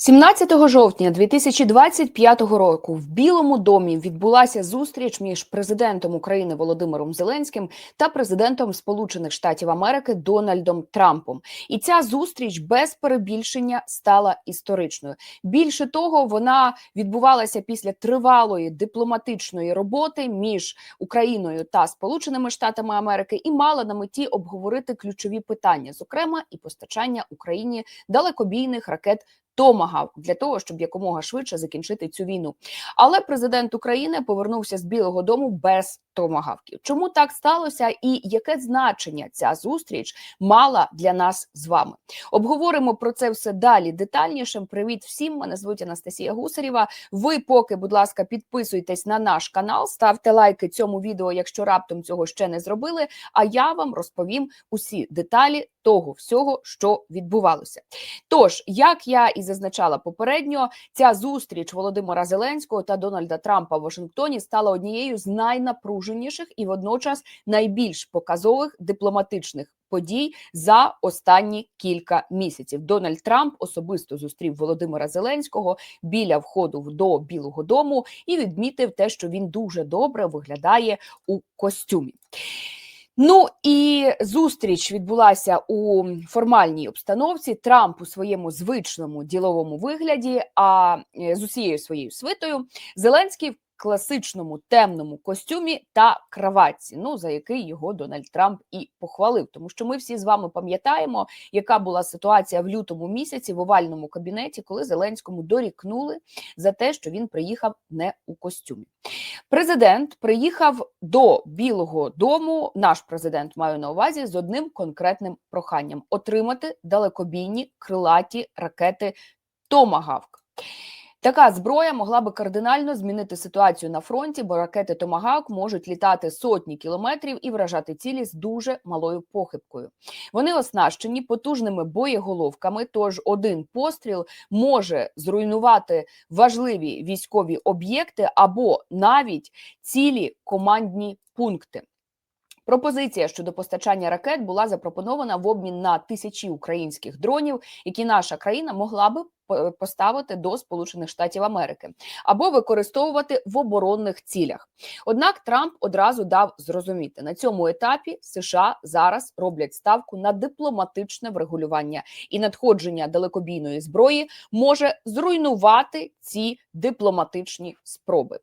17 жовтня 2025 року в Білому домі відбулася зустріч між президентом України Володимиром Зеленським та президентом Сполучених Штатів Америки Дональдом Трампом. І ця зустріч без перебільшення стала історичною. Більше того, вона відбувалася після тривалої дипломатичної роботи між Україною та Сполученими Штатами Америки і мала на меті обговорити ключові питання, зокрема і постачання Україні далекобійних ракет Томагав для того, щоб якомога швидше закінчити цю війну. Але президент України повернувся з Білого Дому без томагавків. Чому так сталося, і яке значення ця зустріч мала для нас з вами? Обговоримо про це все далі детальніше. Привіт всім! Мене звуть Анастасія Гусарєва. Ви поки, будь ласка, підписуйтесь на наш канал, ставте лайки цьому відео, якщо раптом цього ще не зробили. А я вам розповім усі деталі того всього, що відбувалося. Тож, як я і зазначала попередньо, ця зустріч Володимира Зеленського та Дональда Трампа в Вашингтоні стала однією з найнапруженіших і водночас найбільш показових дипломатичних. Подій за останні кілька місяців Дональд Трамп особисто зустрів Володимира Зеленського біля входу до Білого Дому і відмітив те, що він дуже добре виглядає у костюмі. Ну і зустріч відбулася у формальній обстановці. Трамп у своєму звичному діловому вигляді, а е, з усією своєю свитою Зеленський класичному темному костюмі та краватці, ну за який його Дональд Трамп і похвалив. Тому що ми всі з вами пам'ятаємо, яка була ситуація в лютому місяці в овальному кабінеті, коли Зеленському дорікнули за те, що він приїхав не у костюмі. Президент приїхав до Білого Дому. Наш президент маю на увазі з одним конкретним проханням: отримати далекобійні крилаті ракети Томагавк. Така зброя могла би кардинально змінити ситуацію на фронті, бо ракети Томагавк можуть літати сотні кілометрів і вражати цілі з дуже малою похибкою. Вони оснащені потужними боєголовками. Тож один постріл може зруйнувати важливі військові об'єкти або навіть цілі командні пункти. Пропозиція щодо постачання ракет була запропонована в обмін на тисячі українських дронів, які наша країна могла би поставити до Сполучених Штатів Америки або використовувати в оборонних цілях. Однак Трамп одразу дав зрозуміти на цьому етапі США зараз роблять ставку на дипломатичне врегулювання, і надходження далекобійної зброї може зруйнувати ці дипломатичні спроби.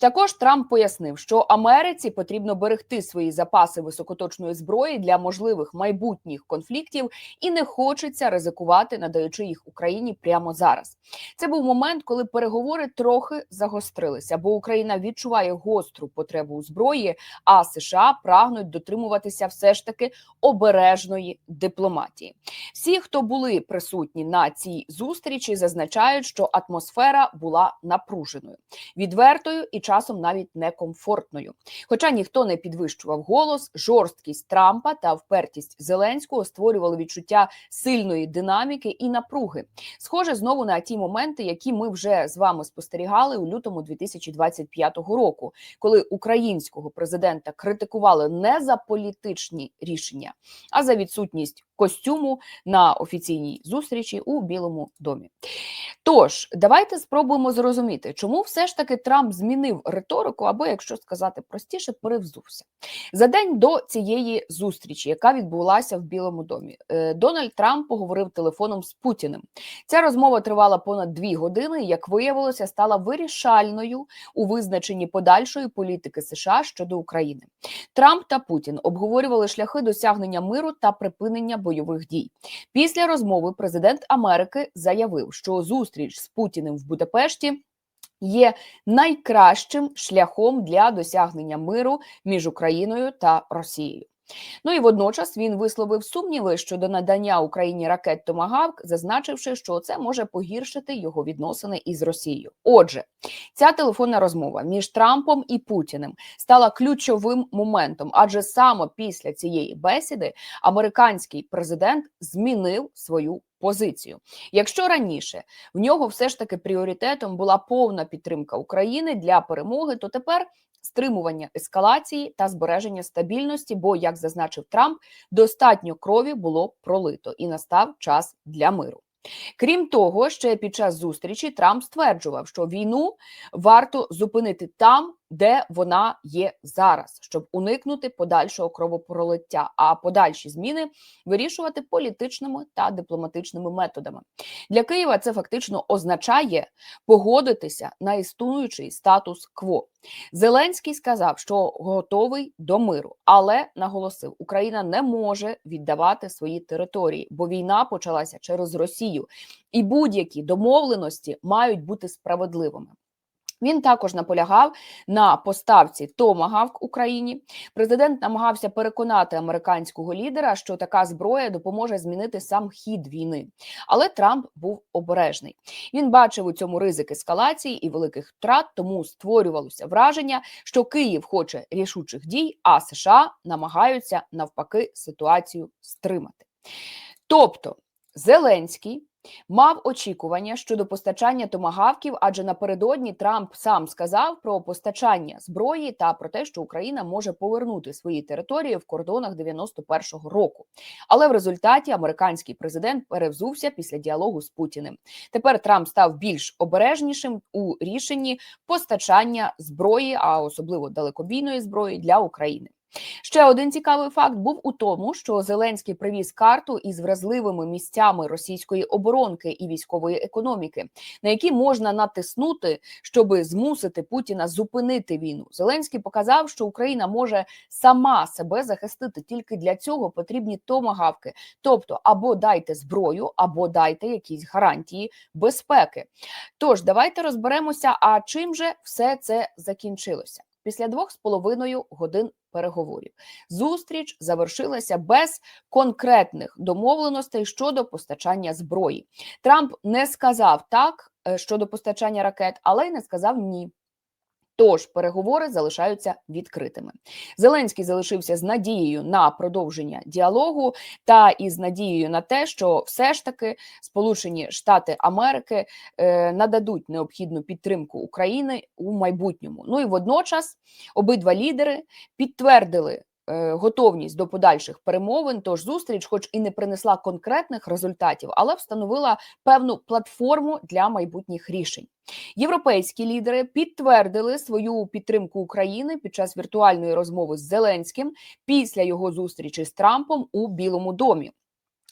Також Трамп пояснив, що Америці потрібно берегти свої запаси високоточної зброї для можливих майбутніх конфліктів і не хочеться ризикувати, надаючи їх Україні прямо зараз. Це був момент, коли переговори трохи загострилися, бо Україна відчуває гостру потребу у зброї, а США прагнуть дотримуватися все ж таки обережної дипломатії. Всі, хто були присутні на цій зустрічі, зазначають, що атмосфера була напруженою, відвертою і часом навіть некомфортною. Хоча ніхто не підвищував голос, жорсткість Трампа та впертість Зеленського створювали відчуття сильної динаміки і напруги. Схоже, знову на ті моменти, які ми вже з вами спостерігали у лютому 2025 року, коли українського президента критикували не за політичні рішення, а за відсутність костюму на офіційній зустрічі у Білому домі. Тож давайте спробуємо зрозуміти, чому все ж таки Трамп змінив риторику, або, якщо сказати простіше, перевзувся за день до цієї зустрічі, яка відбулася в Білому домі. Е, Дональд Трамп поговорив телефоном з Путіним. Ця розмова тривала понад дві години. Як виявилося, стала вирішальною у визначенні подальшої політики США щодо України. Трамп та Путін обговорювали шляхи досягнення миру та припинення бойових дій. Після розмови президент Америки заявив, що зустріч з Путіним в Будапешті. Є найкращим шляхом для досягнення миру між Україною та Росією. Ну і водночас він висловив сумніви щодо надання Україні ракет Томагавк, зазначивши, що це може погіршити його відносини із Росією. Отже, ця телефонна розмова між Трампом і Путіним стала ключовим моментом, адже саме після цієї бесіди американський президент змінив свою. Позицію, якщо раніше в нього все ж таки пріоритетом була повна підтримка України для перемоги, то тепер стримування ескалації та збереження стабільності. Бо, як зазначив Трамп, достатньо крові було пролито і настав час для миру. Крім того, ще під час зустрічі Трамп стверджував, що війну варто зупинити там, де вона є зараз, щоб уникнути подальшого кровопролиття, а подальші зміни вирішувати політичними та дипломатичними методами. Для Києва це фактично означає погодитися на існуючий статус-кво. Зеленський сказав, що готовий до миру, але наголосив, Україна не може віддавати свої території, бо війна почалася через Росію, і будь-які домовленості мають бути справедливими. Він також наполягав на поставці Томагавк Україні. Президент намагався переконати американського лідера, що така зброя допоможе змінити сам хід війни. Але Трамп був обережний. Він бачив у цьому ризик ескалації і великих втрат, тому створювалося враження, що Київ хоче рішучих дій, а США намагаються навпаки ситуацію стримати. Тобто Зеленський мав очікування щодо постачання томагавків, адже напередодні Трамп сам сказав про постачання зброї та про те, що Україна може повернути свої території в кордонах 91-го року. Але в результаті американський президент перевзувся після діалогу з Путіним. Тепер Трамп став більш обережнішим у рішенні постачання зброї, а особливо далекобійної зброї для України. Ще один цікавий факт був у тому, що Зеленський привіз карту із вразливими місцями російської оборонки і військової економіки, на які можна натиснути, щоб змусити Путіна зупинити війну. Зеленський показав, що Україна може сама себе захистити. Тільки для цього потрібні томагавки. Тобто, або дайте зброю, або дайте якісь гарантії безпеки. Тож давайте розберемося, а чим же все це закінчилося після двох з половиною годин переговорів. Зустріч завершилася без конкретних домовленостей щодо постачання зброї. Трамп не сказав так е, щодо постачання ракет, але й не сказав ні. Тож переговори залишаються відкритими. Зеленський залишився з надією на продовження діалогу та із надією на те, що все ж таки Сполучені Штати Америки е, нададуть необхідну підтримку України у майбутньому. Ну і водночас обидва лідери підтвердили. Е, готовність до подальших перемовин, тож зустріч, хоч і не принесла конкретних результатів, але встановила певну платформу для майбутніх рішень. Європейські лідери підтвердили свою підтримку України під час віртуальної розмови з Зеленським після його зустрічі з Трампом у Білому домі.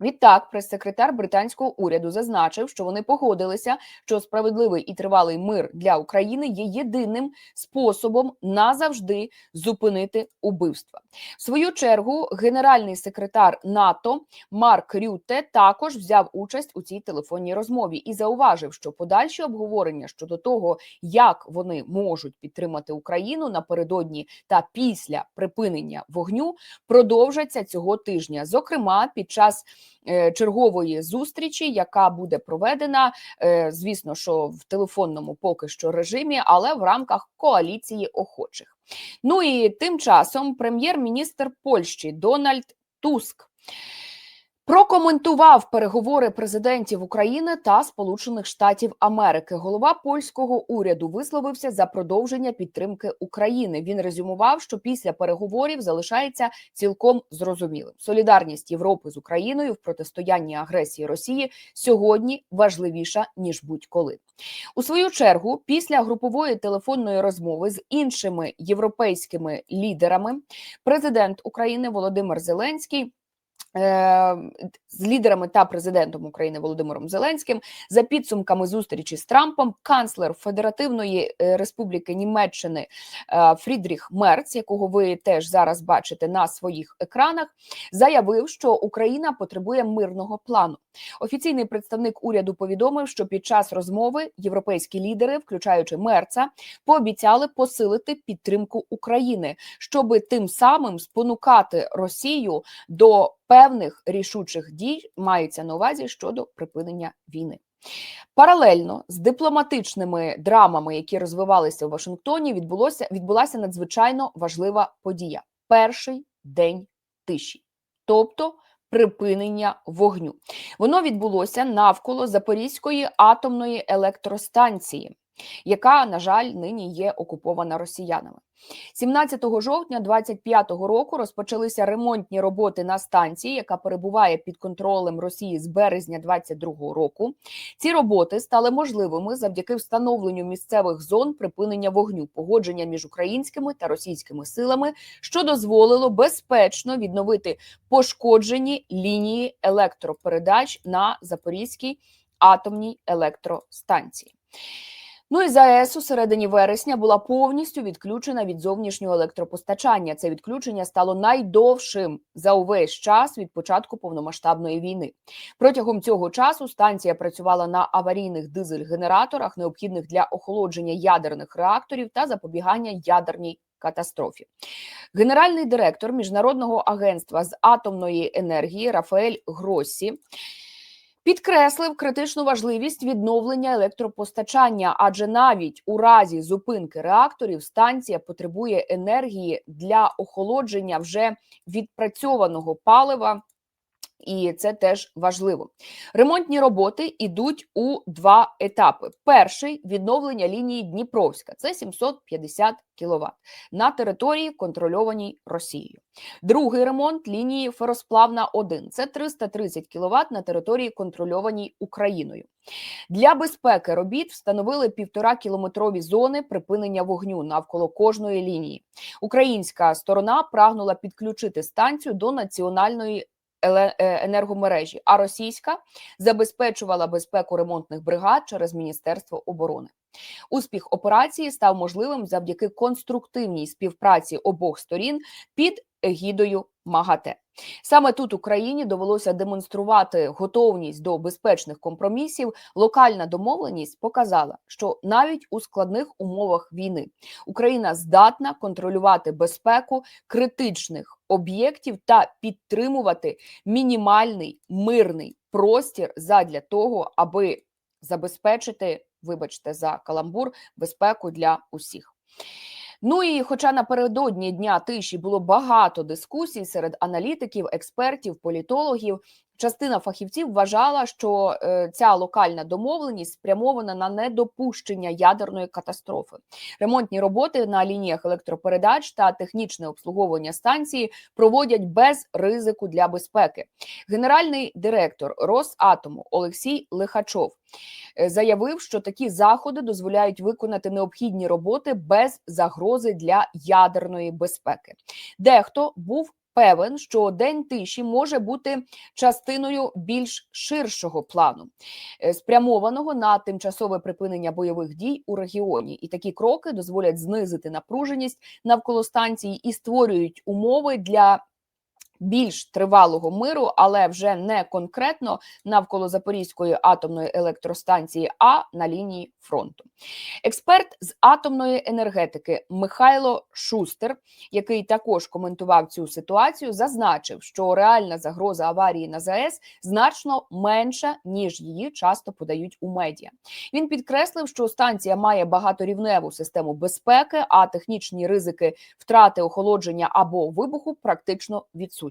Відтак, прес-секретар британського уряду зазначив, що вони погодилися, що справедливий і тривалий мир для України є єдиним способом назавжди зупинити убивства. В свою чергу генеральний секретар НАТО Марк Рюте також взяв участь у цій телефонній розмові і зауважив, що подальші обговорення щодо того, як вони можуть підтримати Україну напередодні та після припинення вогню, продовжаться цього тижня, зокрема під час. Е, чергової зустрічі, яка буде проведена, е, звісно, що в телефонному поки що режимі, але в рамках коаліції охочих. Ну і тим часом прем'єр-міністр Польщі Дональд Туск. Прокоментував переговори президентів України та Сполучених Штатів Америки. Голова польського уряду висловився за продовження підтримки України. Він резюмував, що після переговорів залишається цілком зрозумілим. Солідарність Європи з Україною в протистоянні агресії Росії сьогодні важливіша ніж будь-коли. У свою чергу, після групової телефонної розмови з іншими європейськими лідерами, президент України Володимир Зеленський. Е, з лідерами та президентом України Володимиром Зеленським за підсумками зустрічі з Трампом, канцлер Федеративної е, Республіки Німеччини е, Фрідріх Мерц, якого ви теж зараз бачите на своїх екранах, заявив, що Україна потребує мирного плану. Офіційний представник уряду повідомив, що під час розмови європейські лідери, включаючи Мерца, пообіцяли посилити підтримку України, щоб тим самим спонукати Росію до певних рішучих дій мається на увазі щодо припинення війни. Паралельно з дипломатичними драмами, які розвивалися у Вашингтоні, відбулося відбулася надзвичайно важлива подія: перший день тиші, тобто припинення вогню. Воно відбулося навколо Запорізької атомної електростанції. Яка, на жаль, нині є окупована росіянами. 17 жовтня 2025 року розпочалися ремонтні роботи на станції, яка перебуває під контролем Росії з березня 2022 року. Ці роботи стали можливими завдяки встановленню місцевих зон припинення вогню, погодження між українськими та російськими силами, що дозволило безпечно відновити пошкоджені лінії електропередач на Запорізькій атомній електростанції. Ну і ЗАЕС у середині вересня була повністю відключена від зовнішнього електропостачання. Це відключення стало найдовшим за увесь час від початку повномасштабної війни. Протягом цього часу станція працювала на аварійних дизель-генераторах, необхідних для охолодження ядерних реакторів та запобігання ядерній катастрофі. Генеральний директор міжнародного агентства з атомної енергії Рафаель Гроссі. Підкреслив критичну важливість відновлення електропостачання, адже навіть у разі зупинки реакторів станція потребує енергії для охолодження вже відпрацьованого палива. І це теж важливо. Ремонтні роботи йдуть у два етапи: перший відновлення лінії Дніпровська це 750 кВт на території, контрольованій Росією. Другий ремонт лінії Феросплавна 1 це 330 кВт на території, контрольованій Україною. Для безпеки робіт встановили півтора кілометрові зони припинення вогню навколо кожної лінії. Українська сторона прагнула підключити станцію до національної енергомережі, а російська забезпечувала безпеку ремонтних бригад через Міністерство оборони. Успіх операції став можливим завдяки конструктивній співпраці обох сторін під егідою МАГАТЕ. Саме тут Україні довелося демонструвати готовність до безпечних компромісів. Локальна домовленість показала, що навіть у складних умовах війни Україна здатна контролювати безпеку критичних об'єктів та підтримувати мінімальний мирний простір задля того, аби забезпечити, вибачте, за каламбур безпеку для усіх. Ну і хоча напередодні дня тиші було багато дискусій серед аналітиків, експертів, політологів. Частина фахівців вважала, що е, ця локальна домовленість спрямована на недопущення ядерної катастрофи. Ремонтні роботи на лініях електропередач та технічне обслуговування станції проводять без ризику для безпеки. Генеральний директор Росатому Олексій Лихачов е, заявив, що такі заходи дозволяють виконати необхідні роботи без загрози для ядерної безпеки. Дехто був певен, що день тиші може бути частиною більш ширшого плану, е, спрямованого на тимчасове припинення бойових дій у регіоні. І такі кроки дозволять знизити напруженість навколо станції і створюють умови для. Більш тривалого миру, але вже не конкретно навколо Запорізької атомної електростанції, а на лінії фронту. Експерт з атомної енергетики Михайло Шустер, який також коментував цю ситуацію, зазначив, що реальна загроза аварії на ЗАЕС значно менша ніж її часто подають у медіа. Він підкреслив, що станція має багаторівневу систему безпеки, а технічні ризики втрати охолодження або вибуху практично відсутні.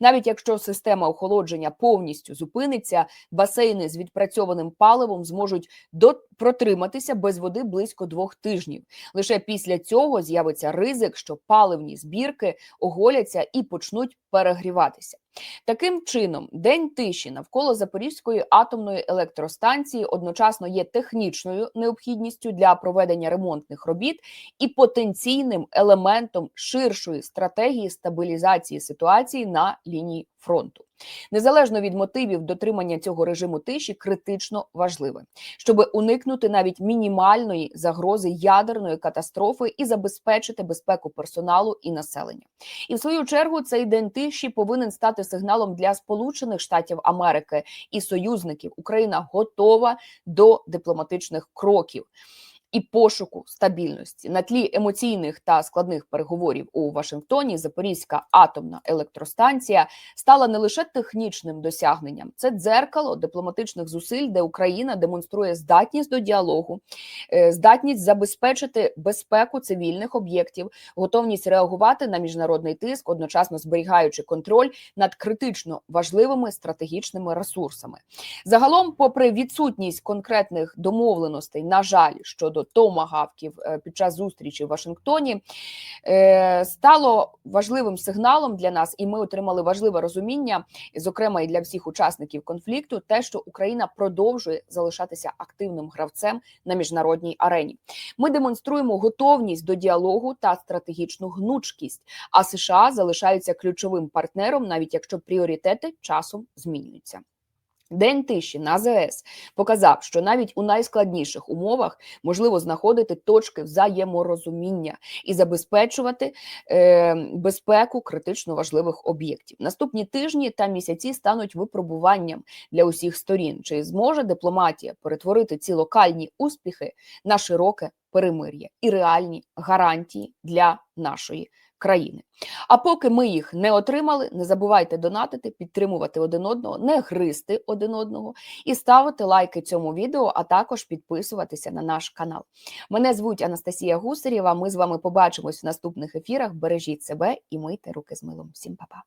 Навіть якщо система охолодження повністю зупиниться, басейни з відпрацьованим паливом зможуть до протриматися без води близько двох тижнів. Лише після цього з'явиться ризик, що паливні збірки оголяться і почнуть перегріватися. Таким чином, день тиші навколо Запорізької атомної електростанції одночасно є технічною необхідністю для проведення ремонтних робіт і потенційним елементом ширшої стратегії стабілізації ситуації на лінії фронту. Незалежно від мотивів дотримання цього режиму тиші критично важливе, щоб уникнути навіть мінімальної загрози ядерної катастрофи і забезпечити безпеку персоналу і населення. І в свою чергу цей день тиші повинен стати сигналом для Сполучених Штатів Америки і союзників. Україна готова до дипломатичних кроків. І пошуку стабільності на тлі емоційних та складних переговорів у Вашингтоні Запорізька атомна електростанція стала не лише технічним досягненням, це дзеркало дипломатичних зусиль, де Україна демонструє здатність до діалогу, е, здатність забезпечити безпеку цивільних об'єктів, готовність реагувати на міжнародний тиск, одночасно зберігаючи контроль над критично важливими стратегічними ресурсами. Загалом, попри відсутність конкретних домовленостей, на жаль, щодо щодо томагавків е, під час зустрічі в Вашингтоні е, стало важливим сигналом для нас, і ми отримали важливе розуміння, зокрема і для всіх учасників конфлікту, те, що Україна продовжує залишатися активним гравцем на міжнародній арені. Ми демонструємо готовність до діалогу та стратегічну гнучкість. А США залишаються ключовим партнером, навіть якщо пріоритети часом змінюються. День тиші на ЗС показав, що навіть у найскладніших умовах можливо знаходити точки взаєморозуміння і забезпечувати е, безпеку критично важливих об'єктів. Наступні тижні та місяці стануть випробуванням для усіх сторін. Чи зможе дипломатія перетворити ці локальні успіхи на широке перемир'я і реальні гарантії для нашої країни. А поки ми їх не отримали, не забувайте донатити, підтримувати один одного, не гризти один одного і ставити лайки цьому відео, а також підписуватися на наш канал. Мене звуть Анастасія Гусарєва. Ми з вами побачимось в наступних ефірах. Бережіть себе і мийте руки з милом. Всім па-па.